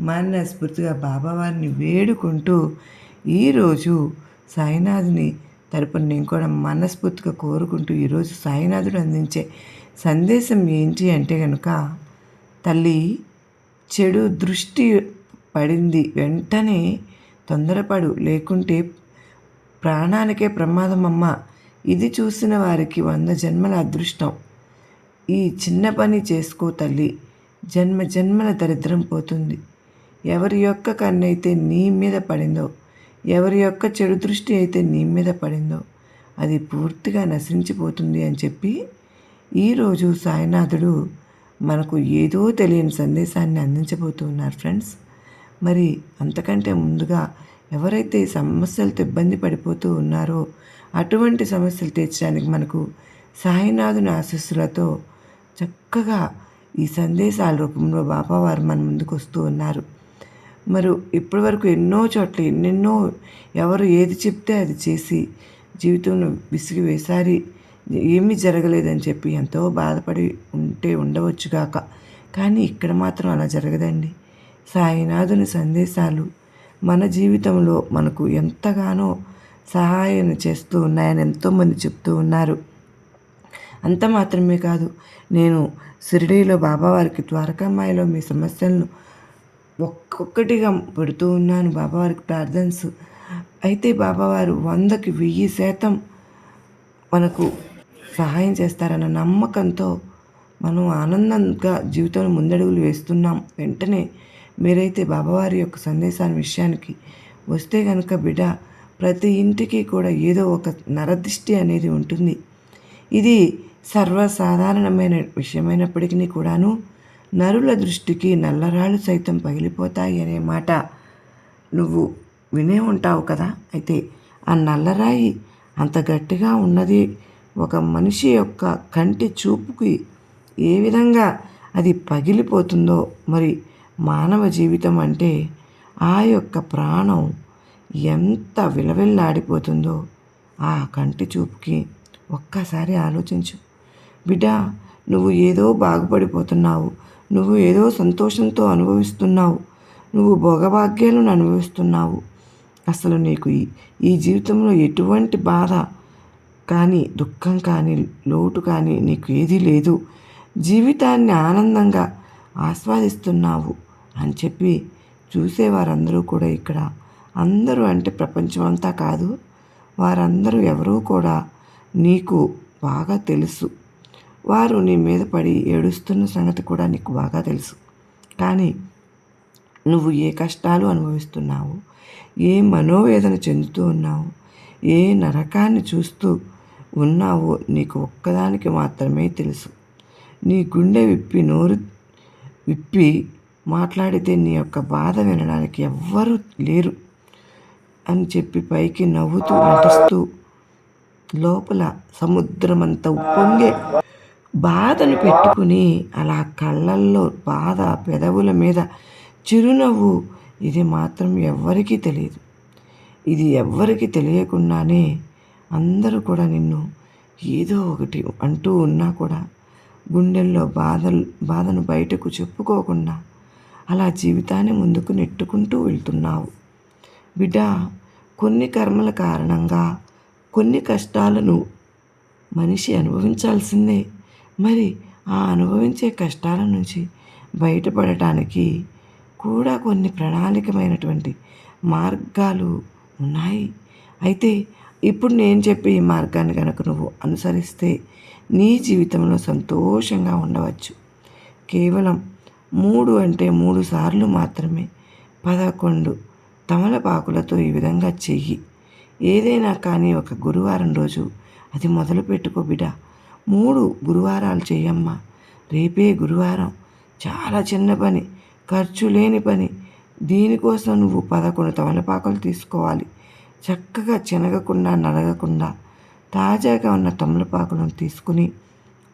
మనస్ఫూర్తిగా బాబావారిని వేడుకుంటూ ఈరోజు సాయినాథుని తరపున నేను కూడా మనస్ఫూర్తిగా కోరుకుంటూ ఈరోజు సాయినాథుడు అందించే సందేశం ఏంటి అంటే కనుక తల్లి చెడు దృష్టి పడింది వెంటనే తొందరపడు లేకుంటే ప్రాణానికే ప్రమాదం అమ్మ. ఇది చూసిన వారికి వంద జన్మల అదృష్టం. ఈ చిన్న పని చేసుకో తల్లి. జన్మ జన్మల దరిద్రం పోతుంది. ఎవరి యొక్క కన్నైతే నీ మీద పడిందో ఎవరి యొక్క చెడు దృష్టి అయితే నీ మీద పడిందో అది పూర్తిగా నశించిపోతుంది అని చెప్పి ఈరోజు సాయినాథుడు మనకు ఏదో తెలియని సందేశాన్ని అందించబోతూ ఉన్నారు ఫ్రెండ్స్. మరి అంతకంటే ముందుగా ఎవరైతే సమస్యలతో ఇబ్బంది పడిపోతూ ఉన్నారో అటువంటి సమస్యలు తీర్చడానికి మనకు సాయినాథుని ఆశస్సులతో చక్కగా ఈ సందేశాల రూపంలో బాబావారు మన ముందుకు వస్తూ ఉన్నారు. మరి ఇప్పటి వరకు ఎన్నో చోట్ల ఎన్నెన్నో ఎవరు ఏది చెప్తే అది చేసి జీవితంలో విసిగి వేసారి ఏమీ జరగలేదని చెప్పి ఎంతో బాధపడి ఉంటే ఉండవచ్చుగాక కానీ ఇక్కడ మాత్రం అలా జరగదండి. సాయినాథుని సందేశాలు మన జీవితంలో మనకు ఎంతగానో సహాయం చేస్తూ ఉన్నాయని ఎంతోమంది చెప్తూ ఉన్నారు. అంత మాత్రమే కాదు నేను షిరిడీలో బాబావారికి ద్వారకామాయిలో మీ సమస్యలను ఒక్కొక్కటిగా పెడుతూ ఉన్నాను బాబావారికి ప్రార్థన్స్ అయితే బాబావారు వందకి వెయ్యి శాతం మనకు సహాయం చేస్తారన్న నమ్మకంతో మనం ఆనందంగా జీవితంలో ముందడుగులు వేస్తున్నాం. వెంటనే మీరైతే బాబావారి యొక్క సందేశాన్ని విషయానికి వస్తే కనుక బిడ్డ ప్రతి ఇంటికి కూడా ఏదో ఒక నరదిష్టి అనేది ఉంటుంది. ఇది సర్వసాధారణమైన విషయమైనప్పటికీ కూడాను నరుల దృష్టికి నల్లరాళ్ళు సైతం పగిలిపోతాయి అనే మాట నువ్వు వినే ఉంటావు కదా? అయితే ఆ నల్లరాయి అంత గట్టిగా ఉన్నది ఒక మనిషి యొక్క కంటి చూపుకి ఏ విధంగా అది పగిలిపోతుందో మరి మానవ జీవితం అంటే ఆ యొక్క ప్రాణం ఎంత విలవిల్లాడిపోతుందో ఆ కంటి చూపుకి ఒక్కసారి ఆలోచించు. బిడ్డ నువ్వు ఏదో బాగుపడిపోతున్నావు. నువ్వు ఏదో సంతోషంతో అనుభవిస్తున్నావు. నువ్వు భోగభాగ్యాలను అనుభవిస్తున్నావు. అసలు నీకు ఈ ఈ జీవితంలో ఎటువంటి బాధ కానీ దుఃఖం కానీ లోటు కానీ నీకు ఏదీ లేదు. జీవితాన్ని ఆనందంగా ఆస్వాదిస్తున్నావు అని చెప్పి చూసేవారందరూ కూడా ఇక్కడ. అందరూ అంటే ప్రపంచం అంతా కాదు. వారందరూ ఎవరూ కూడా నీకు బాగా తెలుసు. వారు నీ మీద పడి ఏడుస్తున్న సంగతి కూడా నీకు బాగా తెలుసు. కానీ నువ్వు ఏ కష్టాలు అనుభవిస్తున్నావు? ఏ మనోవేదన చెందుతూ ఉన్నావు? ఏ నరకాన్ని చూస్తూ ఉన్నావో నీకు ఒక్కదానికి మాత్రమే తెలుసు. నీ గుండె విప్పి నోరు విప్పి మాట్లాడితే నీ యొక్క బాధ వినడానికి ఎవ్వరూ లేరు అని చెప్పి పైకి నవ్వుతూ నటిస్తూ లోపల సముద్రమంతా ఉప్పొంగే బాధను పెట్టుకుని అలా కళ్ళల్లో బాధ పెదవుల మీద చిరునవ్వు ఇది మాత్రం ఎవ్వరికీ తెలియదు. ఇది ఎవ్వరికీ తెలియకుండానే అందరూ కూడా నిన్ను ఏదో ఒకటి అంటూ ఉన్నా కూడా గుండెల్లో బాధలు బాధను బయటకు చెప్పుకోకుండా అలా జీవితాన్ని ముందుకు నెట్టుకుంటూ వెళ్తున్నావు. బిడ్డ కొన్ని కర్మల కారణంగా కొన్ని కష్టాలను మనిషి అనుభవించాల్సిందే. మరి ఆ అనుభవించే కష్టాల నుంచి బయటపడటానికి కూడా కొన్ని ప్రణాళికమైనటువంటి మార్గాలు ఉన్నాయి. అయితే ఇప్పుడు నేను చెప్పే ఈ మార్గాన్ని కనుక నువ్వు అనుసరిస్తే నీ జీవితంలో సంతోషంగా ఉండవచ్చు. కేవలం మూడు అంటే మూడు సార్లు మాత్రమే. పదకొండు తమలపాకులతో ఈ విధంగా చెయ్యి. ఏదైనా కానీ ఒక గురువారం రోజు అది మొదలు పెట్టుకో బిడ్డ. మూడు గురువారాలు చేయమ్మా. రేపే గురువారం. చాలా చిన్న పని ఖర్చు లేని పని. దీనికోసం నువ్వు పదకొండు తమలపాకులు తీసుకోవాలి. చక్కగా చినగకుండా నలగకుండా తాజాగా ఉన్న తమలపాకులను తీసుకుని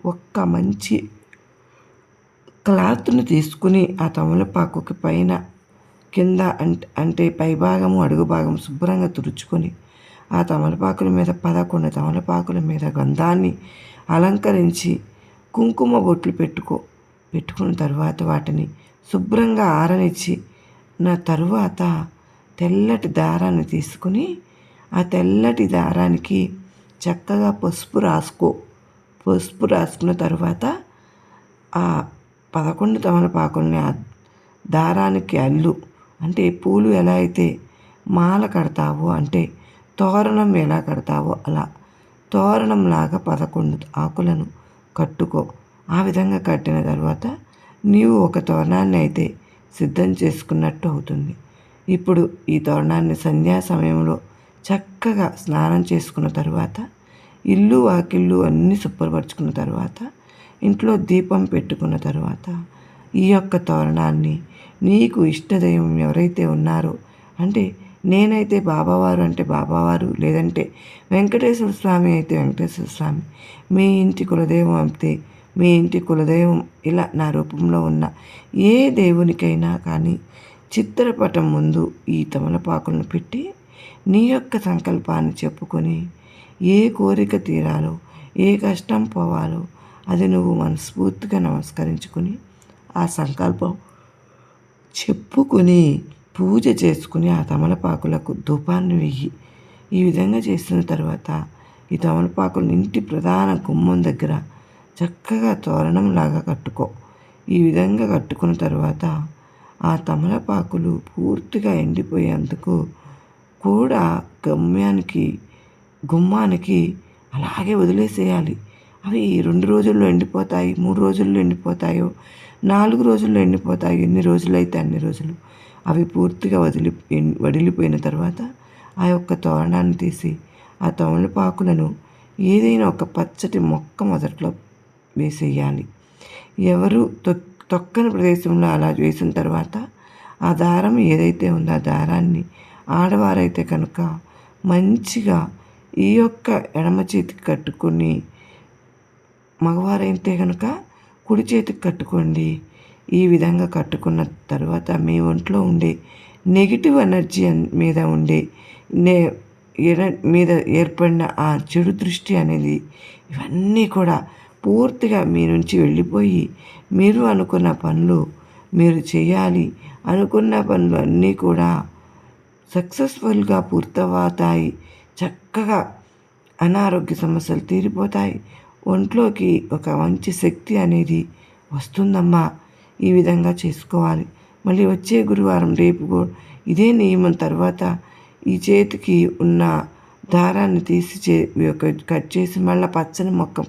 ఒక్క మంచి క్లాత్ను తీసుకుని ఆ తమలపాకుకి పైన కింద అంటే అంటే పైభాగము అడుగు భాగం శుభ్రంగా తుడుచుకొని ఆ తమలపాకుల మీద పదకొండు తమలపాకుల మీద గంధాన్ని అలంకరించి కుంకుమ బొట్లు పెట్టుకో పెట్టుకున్న తర్వాత వాటిని శుభ్రంగా ఆరనిచ్చి నా తరువాత తెల్లటి దారాన్ని తీసుకుని ఆ తెల్లటి దారానికి చక్కగా పసుపు రాసుకో. పసుపు రాసుకున్న తర్వాత ఆ పదకొండు తమలపాకుల్ని ఆ దారానికి అల్లు. అంటే పూలు ఎలా అయితే మాల కడతావో అంటే తోరణం ఎలా కడతావో అలా. తోరణంలాగా పదకొండు ఆకులను కట్టుకో. ఆ విధంగా కట్టిన తర్వాత నీవు ఒక తోరణాన్ని అయితే సిద్ధం చేసుకున్నట్టు అవుతుంది ఇప్పుడు ఈ తోరణాన్ని సంధ్యా సమయంలో చక్కగా స్నానం చేసుకున్న తర్వాత ఇల్లు వాకిళ్ళు అన్నీ శుభ్రపరచుకున్న తర్వాత ఇంట్లో దీపం పెట్టుకున్న తర్వాత ఈ యొక్క తోరణాన్ని నీకు ఇష్టదైవం ఎవరైతే ఉన్నారో అంటే నేనైతే బాబావారు అంటే బాబావారు లేదంటే వెంకటేశ్వర స్వామి అయితే వెంకటేశ్వర స్వామి. మీ ఇంటి కులదైవం అయితే మీ ఇంటి కులదైవం ఇలా నా రూపంలో ఉన్న ఏ దేవునికైనా కానీ చిత్రపటం ముందు ఈ తమలపాకులను పెట్టి నీ యొక్క సంకల్పాన్ని చెప్పుకొని ఏ కోరిక తీరాలో ఏ కష్టం పోవాలో అది నువ్వు మనస్ఫూర్తిగా నమస్కరించుకుని ఆ సంకల్పం చెప్పుకుని పూజ చేసుకుని ఆ తమలపాకులకు ధూపాన్ని వెయ్యి. ఈ విధంగా చేసిన తర్వాత ఈ తమలపాకులను ఇంటి ప్రధాన గుమ్మం దగ్గర చక్కగా తోరణంలాగా కట్టుకో. ఈ విధంగా కట్టుకున్న తర్వాత ఆ తమలపాకులు పూర్తిగా ఎండిపోయేందుకు కూడా గమ్యానికి గుమ్మానికి అలాగే వదిలేసేయాలి. అవి రెండు రోజుల్లో ఎండిపోతాయి మూడు రోజుల్లో ఎండిపోతాయో నాలుగు రోజుల్లో ఎండిపోతాయి ఎన్ని రోజులైతే అన్ని రోజులు. అవి పూర్తిగా వదిలి వడిలిపోయిన తర్వాత ఆ యొక్క తోరణాన్ని తీసి ఆ తమలపాకులను ఏదైనా ఒక పచ్చటి మొక్క మొదట్లో వేసేయాలి. ఎవరు తొక్కని ప్రదేశంలో అలా వేసిన తర్వాత ఆ దారం ఏదైతే ఉందో ఆ దారాన్ని ఆడవారైతే కనుక మంచిగా ఈ యొక్క ఎడమ చేతికి కట్టుకొని మగవారైతే కనుక కుడి చేతికి కట్టుకోండి. ఈ విధంగా కట్టుకున్న తర్వాత మీ ఒంట్లో ఉండే నెగిటివ్ ఎనర్జీ మీద ఉండే నే మీద ఏర్పడిన ఆ చెడు దృష్టి అనేది ఇవన్నీ కూడా పూర్తిగా మీ నుంచి వెళ్ళిపోయి మీరు అనుకున్న పనులు మీరు చేయాలి అనుకున్న పనులు అన్నీ కూడా సక్సెస్ఫుల్గా పూర్తవుతాయి. చక్కగా అనారోగ్య సమస్యలు తీరిపోతాయి. ఒంట్లోకి ఒక మంచి శక్తి అనేది వస్తుందమ్మా. ఈ విధంగా చేసుకోవాలి. మళ్ళీ వచ్చే గురువారం రేపు ఇదే నియమం తర్వాత ఈ చేతికి ఉన్న దారాన్ని తీసి చే కట్ చేసి మళ్ళీ పచ్చని మొక్క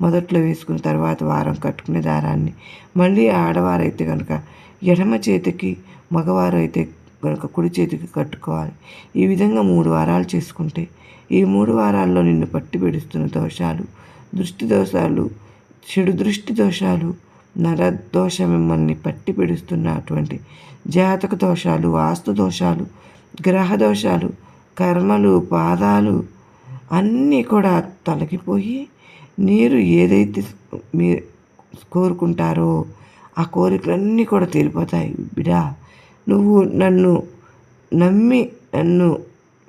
మొదట్లో వేసుకున్న తర్వాత వారం కట్టుకునే దారాన్ని. మళ్ళీ ఆడవారైతే కనుక ఎడమ చేతికి మగవారు అయితే కనుక కుడి చేతికి కట్టుకోవాలి. ఈ విధంగా మూడు వారాలు చేసుకుంటే ఈ మూడు వారాల్లో నిన్ను పట్టి పెడుస్తున్న దోషాలు దృష్టి దోషాలు చెడు దృష్టి దోషాలు నరదోష మిమ్మల్ని పట్టి పిడుస్తున్న అటువంటి జాతక దోషాలు వాస్తు దోషాలు గ్రహ దోషాలు కర్మలు పాదాలు అన్నీ కూడా తొలగిపోయి మీరు ఏదైతే మీ కోరుకుంటారో ఆ కోరికలన్నీ కూడా తీరిపోతాయి. బిడా నువ్వు నన్ను నమ్మి నన్ను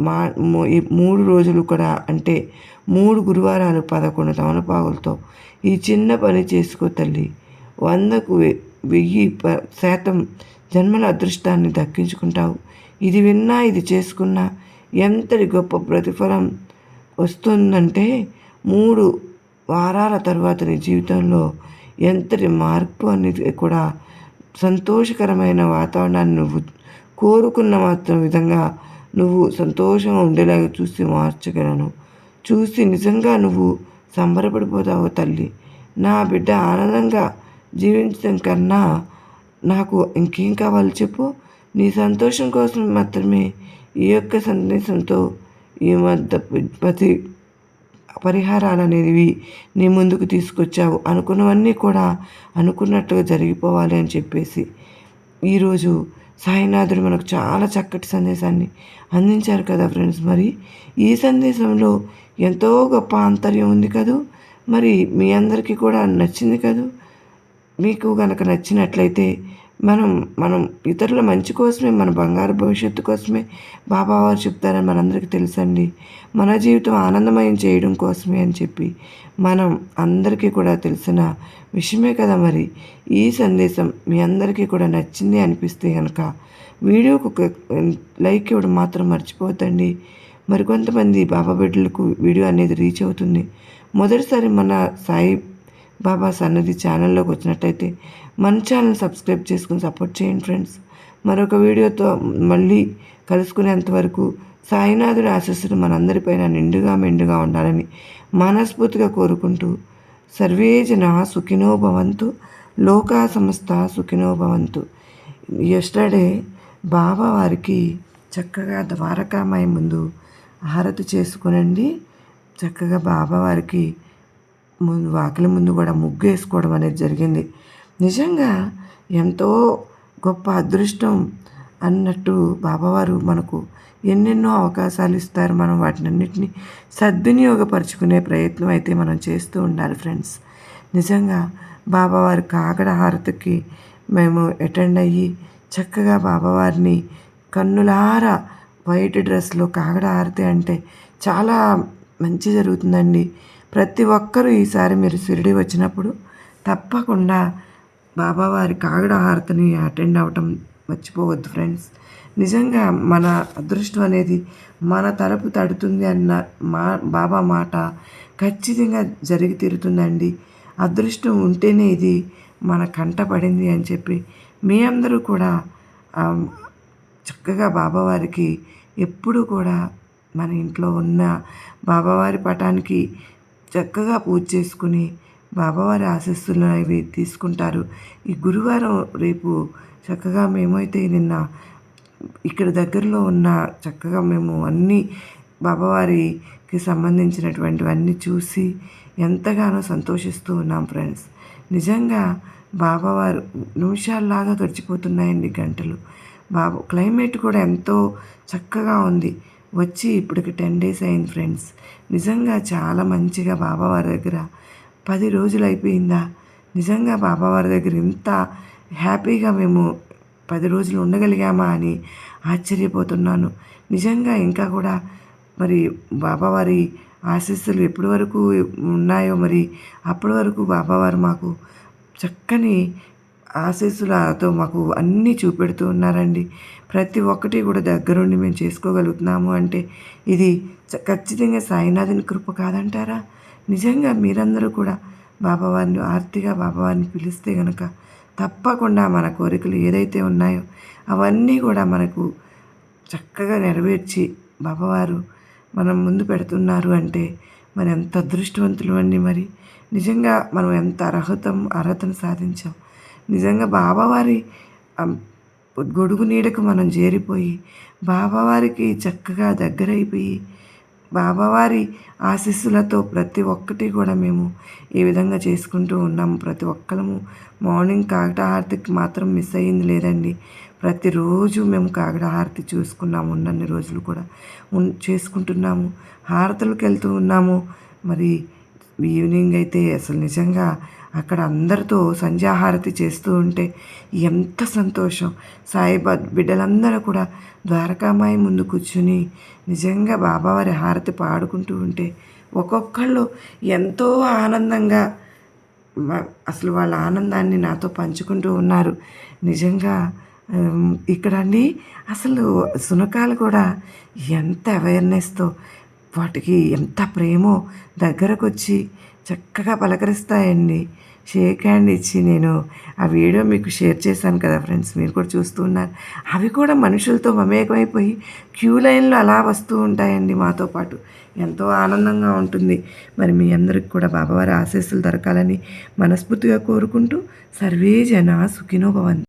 మా మూడు రోజులు కూడా అంటే మూడు గురువారాలు పదకొండు తమలపాగులతో ఈ చిన్న పని చేసుకో తల్లి. వందకు వెయ్యి ప శాతం జన్మల అదృష్టాన్ని దక్కించుకుంటావు. ఇది విన్నా ఇది చేసుకున్నా ఎంతటి గొప్ప ప్రతిఫలం వస్తుందంటే మూడు వారాల తర్వాత నీ జీవితంలో ఎంతటి మార్పు అనేది కూడా సంతోషకరమైన వాతావరణాన్ని నువ్వు కోరుకున్న మాత్రం విధంగా నువ్వు సంతోషంగా ఉండేలాగా చూసి మార్చగలను. చూసి నిజంగా నువ్వు సంబరపడిపోతావు తల్లి. నా బిడ్డ ఆనందంగా జీవించడం కన్నా నాకు ఇంకేం కావాలి చెప్పు. నీ సంతోషం కోసం మాత్రమే ఈ యొక్క సందేశంతో ఈ మధ్య ప్రతి పరిహారాలు అనేవి నీ ముందుకు తీసుకొచ్చావు. అనుకున్నవన్నీ కూడా అనుకున్నట్టుగా జరిగిపోవాలి అని చెప్పేసి ఈరోజు సాయినాథుడు మనకు చాలా చక్కటి సందేశాన్ని అందించారు కదా ఫ్రెండ్స్. మరి ఈ సందేశంలో ఎంతో గొప్ప ఆంతర్యం ఉంది కదూ? మరి మీ అందరికీ కూడా నచ్చింది కదూ? మీకు కనుక నచ్చినట్లయితే మనం మనం ఇతరుల మంచి కోసమే మన బంగారు భవిష్యత్తు కోసమే బాబా వారు చెప్తారని మనందరికీ తెలుసండి. మన జీవితం ఆనందమయం చేయడం కోసమే అని చెప్పి మనం అందరికీ కూడా తెలిసిన విషయమే కదా మరి. ఈ సందేశం మీ అందరికీ కూడా నచ్చింది అనిపిస్తే కనుక వీడియోకు ఒక లైక్ ఇవ్వడం మాత్రం మర్చిపోతండి మరికొంతమంది బాబా బిడ్డలకు వీడియో అనేది రీచ్ అవుతుంది. మొదటిసారి మన సాయి బాబా సన్నది ఛానల్లోకి వచ్చినట్టయితే మన ఛానల్ సబ్స్క్రైబ్ చేసుకుని సపోర్ట్ చేయండి ఫ్రెండ్స్ మరొక వీడియోతో మళ్ళీ కలుసుకునేంత వరకు సాయినాథుడి ఆశస్సులు మనందరిపైన నిండుగా మెండుగా ఉండాలని మనస్ఫూర్తిగా కోరుకుంటూ సర్వే జన సుఖినో భవంతు లోకా సంస్థ సుఖినో భవంతు. ఎస్టర్డే బాబా వారికి చక్కగా ద్వారకామాయి ముందు హారతి చేసుకునండి. చక్కగా బాబావారికి ముందు వాకిలి ముందు కూడా ముగ్గు వేసుకోవడం అనేది జరిగింది. నిజంగా ఎంతో గొప్ప అదృష్టం అన్నట్టు బాబావారు మనకు ఎన్నెన్నో అవకాశాలు ఇస్తారు. మనం వాటినన్నిటిని సద్వినియోగపరుచుకునే ప్రయత్నం అయితే మనం చేస్తూ ఉండాలి ఫ్రెండ్స్. నిజంగా బాబావారి కాగడ హారతికి మేము అటెండ్ అయ్యి చక్కగా బాబావారిని కన్నులారా వైట్ డ్రెస్లో కాగడ హారతి అంటే చాలా మంచి జరుగుతుందండి. ప్రతి ఒక్కరూ ఈసారి మీరు షిరిడి వచ్చినప్పుడు తప్పకుండా బాబావారి కాగడ హారతిని అటెండ్ అవ్వటం మర్చిపోవద్దు ఫ్రెండ్స్. నిజంగా మన అదృష్టం అనేది మన తలుపు తడుతుంది అన్న మా బాబా మాట ఖచ్చితంగా జరిగి తీరుతుందండి. అదృష్టం ఉంటేనే ఇది మన కంట పడింది అని చెప్పి మీ అందరూ కూడా చక్కగా బాబావారికి ఎప్పుడూ కూడా మన ఇంట్లో ఉన్న బాబావారి పటానికి చక్కగా పూజ చేసుకుని బాబావారి ఆశస్సులు అవి తీసుకుంటారు. ఈ గురువారం రేపు చక్కగా మేమైతే నిన్న ఇక్కడ దగ్గరలో ఉన్న చక్కగా మేము అన్నీ బాబావారికి సంబంధించినటువంటివన్నీ చూసి ఎంతగానో సంతోషిస్తూ ఉన్నాం ఫ్రెండ్స్. నిజంగా బాబావారు నిమిషాల్లాగా గడిచిపోతున్నాయండి గంటలు. బాబు క్లైమేట్ కూడా ఎంతో చక్కగా ఉంది. వచ్చి ఇప్పటికి టెన్ డేస్ అయింది ఫ్రెండ్స్ నిజంగా చాలా మంచిగా బాబావారి దగ్గర. పది రోజులు అయిపోయిందా? నిజంగా బాబావారి దగ్గర ఇంత హ్యాపీగా మేము పది రోజులు ఉండగలిగామా అని ఆశ్చర్యపోతున్నాను. నిజంగా ఇంకా కూడా మరి బాబావారి ఆశీస్సులు ఎప్పటి వరకు ఉన్నాయో మరి అప్పటి వరకు బాబావారు మాకు చక్కని ఆశీస్సులతో మాకు అన్నీ చూపెడుతూ ఉన్నారండి. ప్రతి ఒక్కటి కూడా దగ్గరుండి మేము చేసుకోగలుగుతున్నాము అంటే ఇది ఖచ్చితంగా సాయినాథుని కృప కాదంటారా? నిజంగా మీరందరూ కూడా బాబావారిని ఆర్తిగా బాబావారిని పిలిస్తే గనక తప్పకుండా మన కోరికలు ఏదైతే ఉన్నాయో అవన్నీ కూడా మనకు చక్కగా నెరవేర్చి బాబావారు మనం ముందు పెడుతున్నారు అంటే మనం ఎంత అదృష్టవంతులు అండి మరి. నిజంగా మనం ఎంత అర్హతం అర్హతను సాధించాం. నిజంగా బాబావారి గొడుగు నీడకు మనం చేరిపోయి బాబావారికి చక్కగా దగ్గరైపోయి బాబావారి ఆశీస్సులతో ప్రతి ఒక్కటి కూడా మేము ఈ విధంగా చేసుకుంటూ ఉన్నాము ప్రతి ఒక్కరము మార్నింగ్ కాగట హారతికి మాత్రం మిస్ అయ్యింది లేదండి. ప్రతిరోజు మేము కాగడ హారతి చూసుకున్నాము. ఉన్నన్ని రోజులు కూడా చేసుకుంటున్నాము. హారతులకు వెళ్తూ ఉన్నాము. మరి ఈవినింగ్ అయితే అసలు నిజంగా అక్కడ అందరితో సంధ్యాహారతి చేస్తూ ఉంటే ఎంత సంతోషం. సాయిబా బిడ్డలందరూ కూడా ద్వారకామాయి ముందు కూర్చుని నిజంగా బాబావారి హారతి పాడుకుంటూ ఉంటే ఒక్కొక్కళ్ళు ఎంతో ఆనందంగా అసలు వాళ్ళ ఆనందాన్ని నాతో పంచుకుంటూ ఉన్నారు. నిజంగా ఇక్కడ అండి అసలు సునకాలు కూడా ఎంత అవేర్నెస్తో వాటికి ఎంత ప్రేమో దగ్గరకు వచ్చి చక్కగా పలకరిస్తాయండి. షేక్ హ్యాండ్ ఇచ్చి నేను ఆ వీడియో మీకు షేర్ చేశాను కదా ఫ్రెండ్స్ మీరు కూడా చూస్తూ ఉన్నారు. అవి కూడా మనుషులతో మమేకమైపోయి క్యూ లైన్లో అలా వస్తూ ఉంటాయండి మాతో పాటు. ఎంతో ఆనందంగా ఉంటుంది. మరి మీ అందరికి కూడా బాబావారి ఆశీస్సులు దొరకాలని మనస్ఫూర్తిగా కోరుకుంటూ సర్వే జన సుఖినో భవంతు.